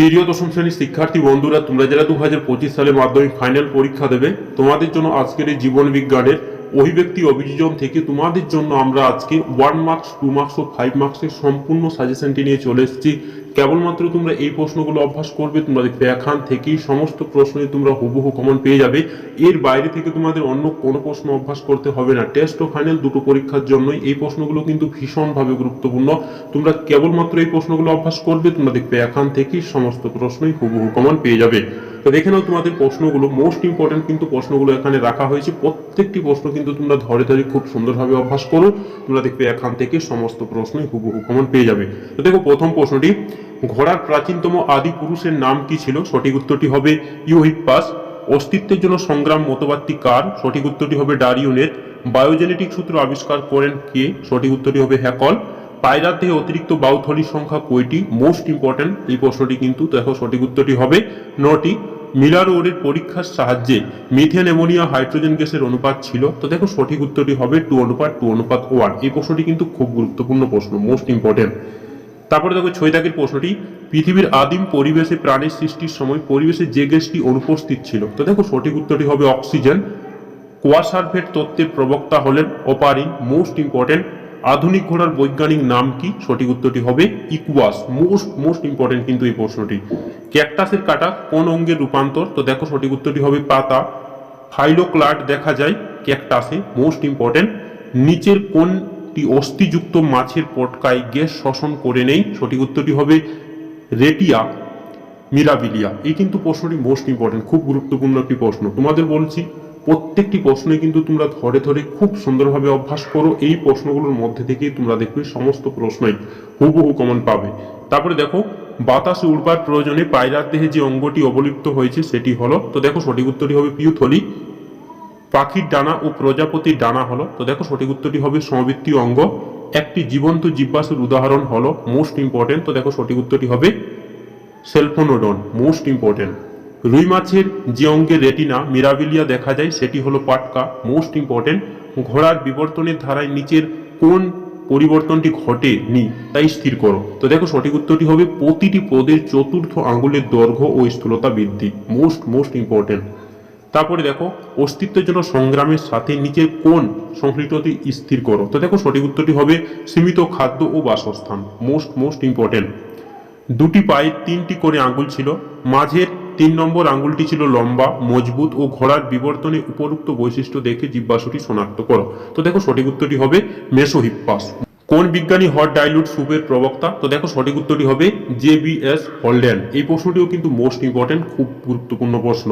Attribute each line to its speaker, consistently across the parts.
Speaker 1: প্রিয় দশম শ্রেণির শিক্ষার্থী বন্ধুরা, তোমরা যারা দু হাজার পঁচিশ সালে মাধ্যমিক ফাইনাল পরীক্ষা দেবে, তোমাদের জন্য আজকের এই জীবন বিজ্ঞানের অভিব্যক্তি, অভিযোজন থেকে তোমাদের জন্য আমরা আজকে ওয়ান মার্কস টু মার্কস ও ফাইভ মার্কসের সম্পূর্ণ সাজেশনটি নিয়ে চলে এসেছি। কেবলমাত্র তোমরা এই প্রশ্নগুলো অভ্যাস করবে, তোমরা দেখবে এখান থেকেই সমস্ত প্রশ্নই তোমরা হুবহু কমন পেয়ে যাবে। এর বাইরে থেকে তোমাদের অন্য কোনো প্রশ্ন অভ্যাস করতে হবে না। টেস্ট ও ফাইনাল দুটো পরীক্ষার জন্যই এই প্রশ্নগুলো কিন্তু ভীষণভাবে গুরুত্বপূর্ণ। তোমরা কেবলমাত্র এই প্রশ্নগুলো অভ্যাস করবে, তোমরা দেখবে এখান থেকেই সমস্ত প্রশ্নই হুবহু কমন পেয়ে যাবে। তো দেখে নাও তোমাদের প্রশ্নগুলো। মোস্ট ইম্পর্টেন্ট কিন্তু প্রশ্নগুলো এখানে রাখা হয়েছে। প্রত্যেকটি প্রশ্ন কিন্তু তোমরা ধরে ধরে খুব সুন্দরভাবে অভ্যাস করো। তোমরা দেখবে এখান থেকে সমস্ত প্রশ্নই হুবহু কমন পেয়ে যাবে। তো দেখো প্রথম প্রশ্নটি। ঘোড়ার প্রাচীনতম আদি পুরুষের নাম কি ছিল? সঠিক উত্তরটি হবে ইউহিপ্পাস। অস্তিত্বের জন্য সংগ্রাম মতবাদটি কার? সঠিক উত্তরটি হবে ডারিউনের বায়োজেনেটিক সূত্র আবিষ্কার করেন কে? সঠিক উত্তরটি হবে হ্যাকল। পায়রার দেহে অতিরিক্ত বাউথলির সংখ্যা কয়টি? মোস্ট ইম্পর্টেন্ট এই প্রশ্নটি কিন্তু দেখো সঠিক উত্তরটি হবে নটি। মিলার ওরের পরীক্ষার সাহায্যে মিথেন অ্যামোনিয়া হাইড্রোজেন গ্যাসের অনুপাত ছিল। তো দেখো সঠিক উত্তরটি হবে টু অনুপাত টু অনুপাত ওয়ান। এই প্রশ্নটি কিন্তু খুব গুরুত্বপূর্ণ প্রশ্ন, মোস্ট ইম্পর্টেন্ট তারপরে দেখো ছয় দাগের প্রশ্নটি, পৃথিবীর আদিম পরিবেশে প্রাণের সৃষ্টির সময় পরিবেশে যে গ্যাসটি অনুপস্থিত ছিল? তো দেখো সঠিক উত্তরটি হবে অক্সিজেন। কোয়াসারভেট তত্ত্বের প্রবক্তা হলেন অপারিন। মোস্ট ইম্পর্টেন্ট, আধুনিক ঘোড়ার বৈজ্ঞানিক নাম কি? সঠিক উত্তরটি হবে ইকুয়াস। মোস্ট মোস্ট ইম্পর্টেন্ট কিন্তু এই প্রশ্নটি। ক্যাকটাসের কাটা কোন অঙ্গের রূপান্তর? তো দেখো সঠিক উত্তরটি হবে পাতা। ফাইলোক্লাড দেখা যায় ক্যাকটাসে। মোস্ট ইম্পর্টেন্ট, নিচের কোনটি অস্থিযুক্ত মাছের পটকায় গ্যাস শোষণ করে নেই। সঠিক উত্তরটি হবে রেটিয়া মিরাবিলিয়া এই কিন্তু প্রশ্নটি মোস্ট ইম্পর্টেন্ট খুব গুরুত্বপূর্ণ একটি প্রশ্ন। তোমাদের বলছি, প্রত্যেকটি প্রশ্নে কিন্তু তোমরা ধরে ধরে খুব সুন্দরভাবে অভ্যাস করো। এই প্রশ্নগুলোর মধ্যে থেকেই তোমরা দেখবে সমস্ত প্রশ্নই হুবহু কমন পাবে। তারপরে দেখো, বাতাসে উড়বার প্রয়োজনে পায়রার দেহে যে অঙ্গটি অবলিপ্ত হয়েছে সেটি হলো, তো দেখো সঠিক উত্তরটি হবে পিউথলি পাখির ডানা ও প্রজাপতির ডানা হলো, তো দেখো সঠিক উত্তরটি হবে সমবৃত্তীয় অঙ্গ। একটি জীবন্ত জীবাশ্মের উদাহরণ হলো মোস্ট ইম্পর্টেন্ট তো দেখো সঠিক উত্তরটি হবে সেলফোনোডন মোস্ট ইম্পর্টেন্ট রুই মাছের যে অঙ্গে রেটিনা মিরাবিলিয়া দেখা যায়, সেটি হলো পাটকা মোস্ট ইম্পর্টেন্ট ঘোড়ার বিবর্তনের ধারায় নিচের কোন পরিবর্তনটি ঘটেনি, তাই স্থির করো। তো দেখো সঠিক উত্তরটি হবে প্রতিটি পদের চতুর্থ আঙ্গুলের দৈর্ঘ্য ও স্থূলতা বৃদ্ধি মোস্ট মোস্ট ইম্পর্টেন্ট তারপরে দেখো, অস্তিত্বের জন্য সংগ্রামের সাথে নিচের কোন সংশ্লিষ্টটি স্থির করো। তো দেখো, সঠিক উত্তরটি হবে সীমিত খাদ্য ও বাসস্থান মোস্ট মোস্ট ইম্পর্টেন্ট দুটি পায়ে তিনটি করে আঙ্গুল ছিল, মাঝের তিন নম্বর আঙ্গুলটি ছিল লম্বা, মজবুত ও ঘোড়ার বিবর্তনে উপরুক্ত বৈশিষ্ট্য দেখে জীবাশ্মটি শনাক্ত করো। তো দেখো, সঠিক উত্তরটি হবে মেসোহিপ্পাস। কোন বিজ্ঞানী হট ডাইলুট সুপের প্রবক্তা। তো দেখো সঠিক উত্তরটি হবে জে বি এস হলডেন। এই প্রশ্নটিও কিন্তু মোস্ট ইম্পর্টেন্ট খুব গুরুত্বপূর্ণ প্রশ্ন।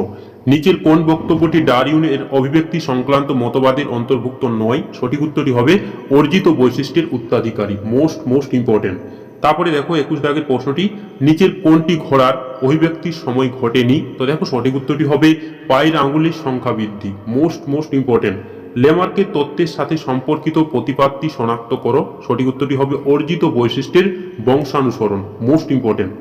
Speaker 1: নিচের কোন বক্তব্যটি ডারইউনের অভিব্যক্তি সংক্রান্ত মতবাদের অন্তর্ভুক্ত নয়, সঠিক উত্তরটি হবে অর্জিত বৈশিষ্ট্যের উত্তরাধিকারী মোস্ট মোস্ট ইম্পর্টেন্ট তারপরে দেখো একুশ দাগের প্রশ্নটি, নিচের কোনটি ঘোড়ার অভিব্যক্তির সময় ঘটেনি? তো দেখো সঠিক উত্তরটি হবে পায়ের আঙ্গুলের সংখ্যা বৃদ্ধি মোস্ট মোস্ট ইম্পর্টেন্ট লেমার্কের তত্ত্বের সাথে সম্পর্কিত প্রতিপাদটি শনাক্ত করো। সঠিক উত্তরটি হবে অর্জিত বৈশিষ্ট্যের বংশানুসরণ মোস্ট ইম্পর্টেন্ট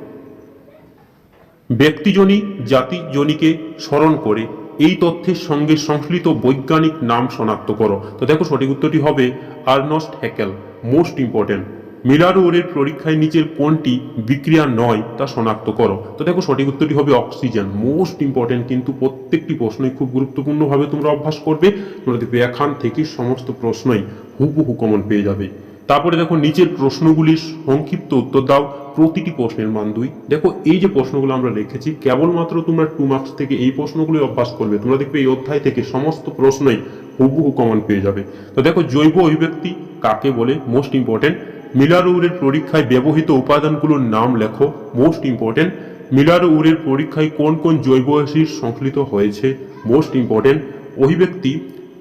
Speaker 1: ব্যক্তিজনী জাতিজনীকে স্মরণ করে এই তথ্যের সঙ্গে সংশ্লিষ্ট বৈজ্ঞানিক নাম শনাক্ত করো। তো দেখো সঠিক উত্তরটি হবে Ernst Haeckel most important Miller ওরের পরীক্ষায় নিচের কোনটি বিক্রিয়া নয়, তা শনাক্ত করো। তো দেখো, সঠিক উত্তরটি হবে অক্সিজেন। মোস্ট ইম্পর্টেন্ট কিন্তু প্রত্যেকটি প্রশ্নই খুব গুরুত্বপূর্ণভাবে তোমরা অভ্যাস করবে। তোমরা দেখবে, এখান থেকে সমস্ত প্রশ্নই হুবহু কমন পেয়ে যাবে। তারপরে দেখো, নিচের প্রশ্নগুলির সংক্ষিপ্ত উত্তর দাও। প্রতিটি প্রশ্নের মান দুই। দেখো, এই যে প্রশ্নগুলো আমরা রেখেছি, কেবলমাত্র তোমরা টু মার্কস থেকে এই প্রশ্নগুলি অভ্যাস করবে। তোমরা দেখবে, এই অধ্যায় থেকে সমস্ত প্রশ্নই হুবহু কমন পেয়ে যাবে। তো দেখো, জৈব অভিব্যক্তি কাকে বলে? মোস্ট ইম্পর্টেন্ট মিলার উরের পরীক্ষায় ব্যবহৃত উপাদানগুলোর নাম লেখো। মোস্ট ইম্পর্টেন্ট মিলার উরের পরীক্ষায় কোন কোন জৈব অ্যাসিড সংকলিত হয়েছে? মোস্ট ইম্পর্টেন্ট অভিব্যক্তি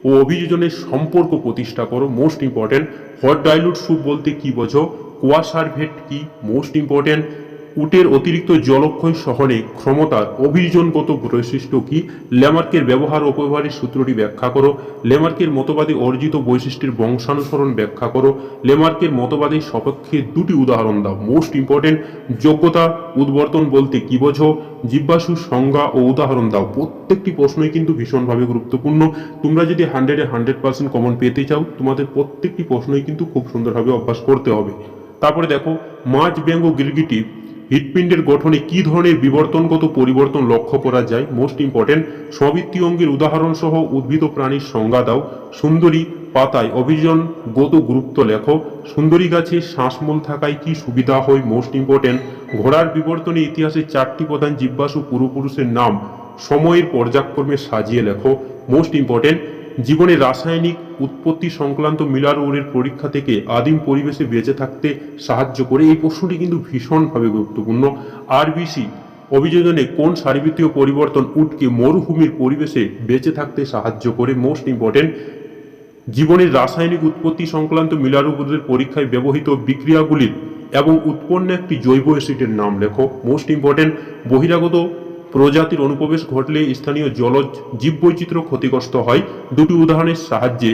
Speaker 1: ও অভিযোজনের সম্পর্ক প্রতিষ্ঠা করো। Most important hot dilute soup বলতে কি বোঝো? কোয়াসারভেট কি? মোস্ট ইম্পর্টেন্ট উটের অতিরিক্ত জলক্ষয় সহনে ক্ষমতার অভিযোজনগত বৈশিষ্ট্য কি? ল্যামার্কের ব্যবহার অপব্যবহারের সূত্রটি ব্যাখ্যা করো। লেমার্কের মতবাদে অর্জিত বৈশিষ্ট্যের বংশানুসরণ ব্যাখ্যা করো। লেমার্কের মতবাদের সপক্ষে দুটি উদাহরণ দাও। মোস্ট ইম্পর্টেন্ট যোগ্যতা, উদ্বর্তন বলতে কি বোঝো? জিজ্ঞাসু সংজ্ঞা ও উদাহরণ দাও। প্রত্যেকটি প্রশ্নই কিন্তু ভীষণভাবে গুরুত্বপূর্ণ। তোমরা যদি হান্ড্রেডে হান্ড্রেড পার্সেন্ট কমন পেতে চাও, তোমাদের প্রত্যেকটি প্রশ্নই কিন্তু খুব সুন্দরভাবে অভ্যাস করতে হবে। তারপরে দেখো মাছ ব্যঙ্গ গিরগিটি হৃৎপিণ্ডের গঠনে কি ধরনের বিবর্তনগত পরিবর্তন লক্ষ্য করা যায়? মোস্ট ইম্পর্টেন্ট সবৃত্তি অঙ্গের উদাহরণ সহ উদ্ভিদ প্রাণীর সংজ্ঞা দাও। সুন্দরী পাতায় অভিযোজনগত গুরুত্ব লেখো। সুন্দরী গাছে শ্বাসমূল থাকায় কি সুবিধা হয়? মোস্ট ইম্পর্টেন্ট ঘোড়ার বিবর্তনে ইতিহাসে চারটি প্রধান জীবাশ্ম পূর্বপুরুষের নাম সময়ের পর্যায়ক্রমে সাজিয়ে লেখো। মোস্ট ইম্পর্টেন্ট জীবনে রাসায়নিক উৎপত্তি সংক্রান্ত মিলার ওরের পরীক্ষা থেকে আদিম পরিবেশে বেঁচে থাকতে সাহায্য করে। এই প্রশ্নটি কিন্তু ভীষণভাবে গুরুত্বপূর্ণ। আরবিসি অভিযোজনে কোন সারিবৃত্তীয় পরিবর্তন উটকে মরুভূমির পরিবেশে বেঁচে থাকতে সাহায্য করে? মোস্ট ইম্পর্টেন্ট জীবনের রাসায়নিক উৎপত্তি সংক্রান্ত মিলারুবোধের পরীক্ষায় ব্যবহৃত বিক্রিয়াগুলির এবং উৎপন্ন একটি জৈব অ্যাসিডের নাম লেখো। মোস্ট ইম্পর্টেন্ট বহিরাগত প্রজাতির অনুপ্রবেশ ঘটলে স্থানীয় জলজ জীববৈচিত্র্য ক্ষতিগ্রস্ত হয়। দুটি উদাহরণের সাহায্যে।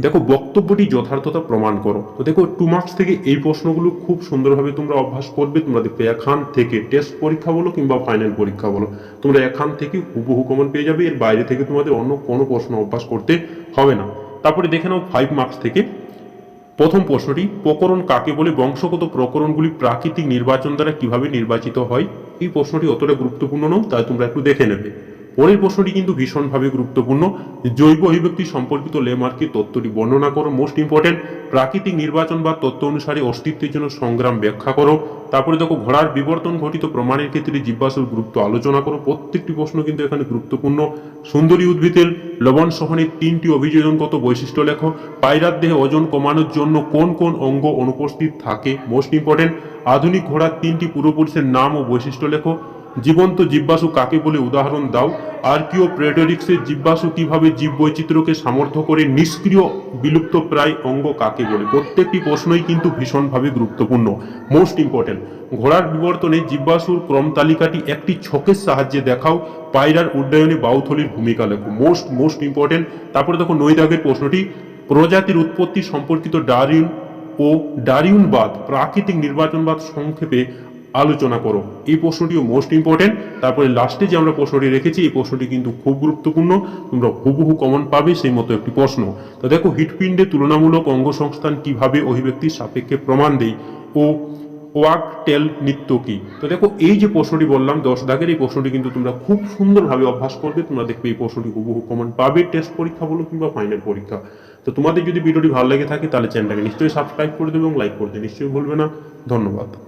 Speaker 1: দেখো, বক্তব্যটি যথার্থতা প্রমাণ করো। তো দেখো টু মার্কস থেকে এই প্রশ্নগুলো খুব সুন্দরভাবে তোমরা অভ্যাস করবে। তোমরা দেখবে, এখান থেকে টেস্ট পরীক্ষা বলো কিংবা ফাইনাল পরীক্ষা বলো। তোমরা এখান থেকে হুবহু কমন পেয়ে যাবে। এর বাইরে থেকে তোমাদের অন্য কোনো প্রশ্ন অভ্যাস করতে হবে না। তারপরে দেখে নাও ফাইভ মার্কস থেকে। প্রথম প্রশ্নটি, প্রকরণ কাকে বলে? বংশগত প্রকরণগুলি প্রাকৃতিক নির্বাচন দ্বারা কীভাবে নির্বাচিত হয়? এই প্রশ্নটি অতটা গুরুত্বপূর্ণ নয়, তাই তোমরা একটু দেখে নেবে। পরের প্রশ্নটি কিন্তু ভীষণভাবে গুরুত্বপূর্ণ। জৈব অভিব্যক্তি সম্পর্কিত লেমার্কের তত্ত্বটি বর্ণনা করো মোস্ট ইম্পর্টেন্ট প্রাকৃতিক নির্বাচন বা তত্ত্ব অনুসারে অস্তিত্বের জন্য সংগ্রাম ব্যাখ্যা করো। তারপরে দেখো, ঘোড়ার বিবর্তন ঘটিত প্রমাণের ক্ষেত্রে জীবাশ্মের গুরুত্ব আলোচনা করো। প্রত্যেকটি প্রশ্ন কিন্তু এখানে গুরুত্বপূর্ণ। সুন্দরী উদ্ভিদের লবণ সহনের তিনটি অভিযোজনগত বৈশিষ্ট্য লেখো। পায়রার দেহে ওজন কমানোর জন্য কোন কোন অঙ্গ অনুপস্থিত থাকে মোস্ট ইম্পর্টেন্ট আধুনিক ঘোড়ার তিনটি পূর্বপুরুষের নাম ও বৈশিষ্ট্য লেখো। জীবন্ত জীবাশ্ম কাকে বলে উদাহরণ দাও? আর্কিও প্রেডরিক্সের কীভাবে জীব বৈচিত্র্যকে সামর্থ্য করে নিষ্ক্রিয়, বিলুপ্ত প্রায় অঙ্গ কাকে বলে? প্রত্যেকটি প্রশ্নই কিন্তু ভীষণভাবে গুরুত্বপূর্ণ। মোস্ট ইম্পর্টেন্ট ঘোড়ার বিবর্তনে জীবাশ্মুর ক্রম তালিকাটি একটি ছকের সাহায্যে দেখাও, পায়রার উড্ডয়নে বাউথলির ভূমিকা লেখো। মোস্ট মোস্ট ইম্পর্টেন্ট তারপরে দেখো নৈদাগের প্রশ্নটি, প্রজাতির উৎপত্তি সম্পর্কিত ডারিউন ও ডারিউনবাদ প্রাকৃতিক নির্বাচনবাদ সংক্ষেপে আলোচনা করো। এই প্রশ্নটিও মোস্ট ইম্পর্টেন্ট তারপরে লাস্টে যে আমরা প্রশ্নটি রেখেছি, এই প্রশ্নটি কিন্তু খুব গুরুত্বপূর্ণ। তোমরা হুবহু কমন পাবে সেই মতো একটি প্রশ্ন। তো দেখো, হৃৎপিণ্ডে তুলনামূলক অঙ্গ সংস্থান কীভাবে অভিব্যক্তির সাপেক্ষে প্রমাণ দেয়? ও, ওয়াক টেল নৃত্য কি? তো দেখো, এই যে প্রশ্নটি বললাম, দশ দাগের এই প্রশ্নটি কিন্তু তোমরা খুব সুন্দরভাবে অভ্যাস করবে। তোমরা দেখবে এই প্রশ্নটি হুবহু কমন পাবে। টেস্ট পরীক্ষা বলো কিংবা ফাইনাল পরীক্ষা। তো তোমাদের যদি ভিডিওটি ভালো লেগে থাকে, তাহলে চ্যানেলটাকে নিশ্চয়ই সাবস্ক্রাইব করে দেবে এবং লাইক করতে নিশ্চয়ই ভুলবে না। ধন্যবাদ।